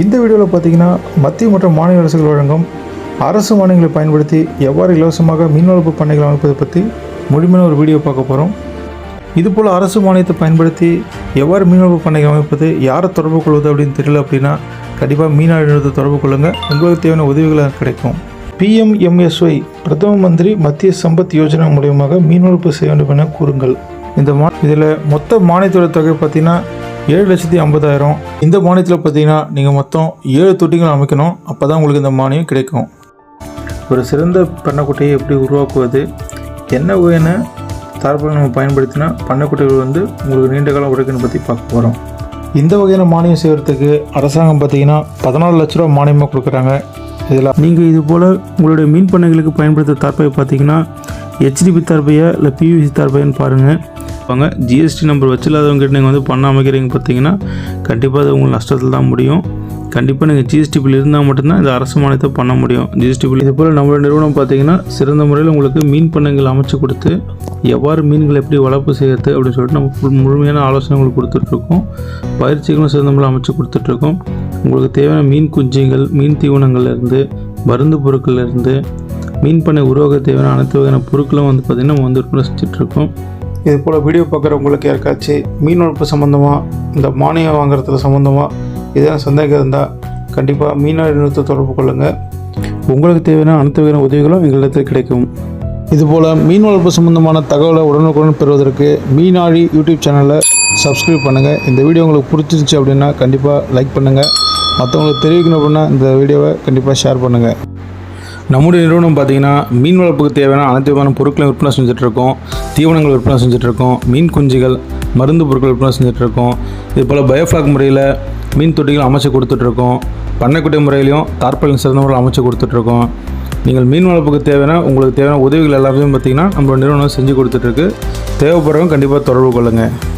இந்த வீடியோவில் பார்த்தீங்கன்னா மத்திய மற்றும் மாநில அரசுகள் வழங்கும் அரசு மானியங்களை பயன்படுத்தி எவ்வாறு இலவசமாக மீன் வளர்ப்பு பண்ணைகள் அமைப்பதை பற்றி முழுமையான ஒரு வீடியோ பார்க்க போகிறோம் இதுபோல் அரசு மானியத்தை பயன்படுத்தி எவ்வாறு மீன் வளர்ப்பு பண்ணைகள் அமைப்பது யாரை தொடர்பு கொள்வது அப்படின்னு தெரியல அப்படின்னா கண்டிப்பாக மீனாளி தொடர்பு கொள்ளுங்கள் உங்களுக்கு தேவையான உதவிகள் கிடைக்கும். பிஎம்எம்எஸ்ஒய் பிரதம மந்திரி மத்திய சம்பத் யோஜனா மூலியமாக மீன் வளர்ப்பு செய்ய வேண்டும் என கூறுங்கள். இந்த மா இதில் மொத்த மானியத்தோட தொகை பார்த்தீங்கன்னா ஏழு லட்சத்தி ஐம்பதாயிரம். இந்த மானியத்தில் பார்த்தீங்கன்னா நீங்கள் மொத்தம் ஏழு தொட்டிகள் அமைக்கணும். அப்போ தான் உங்களுக்கு இந்த மானியம் கிடைக்கும். ஒரு சிறந்த பண்ணைக்குட்டையை எப்படி உருவாக்குவது? என்ன வகையான தரப்புகளை நம்ம பயன்படுத்தினா பண்ணைக்குட்டைகள் வந்து உங்களுக்கு நீண்ட காலம் உழைக்கணும் பற்றி பார்க்க போகிறோம் இந்த வகையான மானியம் செய்கிறதுக்கு அரசாங்கம் பார்த்தீங்கன்னா பதினாலு லட்ச ரூபா மானியமாக கொடுக்குறாங்க. இதில் நீங்கள் இது போல் உங்களுடைய மீன் பண்ணைகளுக்கு பயன்படுத்த தார்பை பார்த்தீங்கன்னா ஹெச்டிபி தார்பையா இல்லை பிவிசி தார்பையான்னு பாருங்கள் வாங்க ஜிஎஸ்டி நம்பர் வச்சில்லாதவங்ககிட்ட நீங்கள் வந்து பண்ண அமைக்கிறீங்க பார்த்தீங்கன்னா கண்டிப்பாக அது உங்களுக்கு நஷ்டத்தில் தான் முடியும். கண்டிப்பாக நீங்கள் ஜிஎஸ்டி பில் இருந்தால் மட்டும்தான் இந்த அரசு மானியத்தை பண்ண முடியும். ஜிஎஸ்டி பில் இது போல் நம்மளோட நிறுவனம் பார்த்தீங்கன்னா சிறந்த முறையில் உங்களுக்கு மீன் பண்ணைகள் அமைச்சு கொடுத்து எவ்வாறு மீன்களை எப்படி வளர்ப்பு செய்யறது அப்படின்னு சொல்லிட்டு நம்ம முழுமையான ஆலோசனை உங்களுக்கு கொடுத்துட்ருக்கோம் பயிற்சிகளும் சிறந்த முறையில் அமைச்சு கொடுத்துட்ருக்கோம் உங்களுக்கு தேவையான மீன் குஞ்சுகள் மீன் தீவனங்கள்லேருந்து மருந்து பொருட்கள்லேருந்து மீன் பண்ணை உருவாக்க தேவையான அனைத்து வகையான பொருட்களும் வந்து பார்த்திங்கன்னா நம்ம வந்து விற்பனை இது போல் வீடியோ பார்க்குறவங்களுக்கு யாருக்காச்சும் மீன் வளர்ப்பு சம்மந்தமாக இந்த மானியம் வாங்குறதுல சம்மந்தமாக எதனா சந்தேகம் இருந்தால் கண்டிப்பாக மீனவர் நிறுவனத்தை தொடர்பு கொள்ளுங்கள் உங்களுக்கு தேவையான அனைத்து வகையான உதவிகளும் எங்களிடத்தில் கிடைக்கும். இதுபோல் மீன் வளர்ப்பு சம்பந்தமான தகவலை உடனுக்குடன் பெறுவதற்கு மீனாழி யூடியூப் சேனலை சப்ஸ்கிரைப் பண்ணுங்கள் இந்த வீடியோ உங்களுக்கு பிடிச்சிருந்துச்சி அப்படின்னா கண்டிப்பாக லைக் பண்ணுங்கள் மற்றவங்களுக்கு தெரிவிக்கணும் அப்படின்னா இந்த வீடியோவை கண்டிப்பாக ஷேர் பண்ணுங்கள் நம்முடைய நிறுவனம் பார்த்தீங்கன்னா மீன் வளர்ப்புக்கு தேவையான அனைத்து விதமான பொருட்களும் விற்பனை செஞ்சுட்ருக்கோம் தீவனங்கள் விற்பனை செஞ்சுட்ருக்கோம் மீன் குஞ்சுகள் மருந்து பொருட்கள் விற்பனை செஞ்சுட்ருக்கோம் இது போல் பயோஃப்ளாக் முறையில் மீன் தொட்டிகள் அமைச்சு கொடுத்துட்ருக்கோம் பண்ணைக்குட்டை முறையிலையும் தார்பாலின் சிறந்த முறையில் அமைச்சு கொடுத்துட்ருக்கோம் நீங்கள் மீன் வளர்ப்புக்கு தேவையான உங்களுக்கு தேவையான உதவிகள் எல்லாமே பார்த்தீங்கன்னா நம்மளோட நிறுவனம் செஞ்சு கொடுத்துட்ருக்கு தேவைப்படுறவங்க கண்டிப்பாக தொடர்பு கொள்ளுங்கள்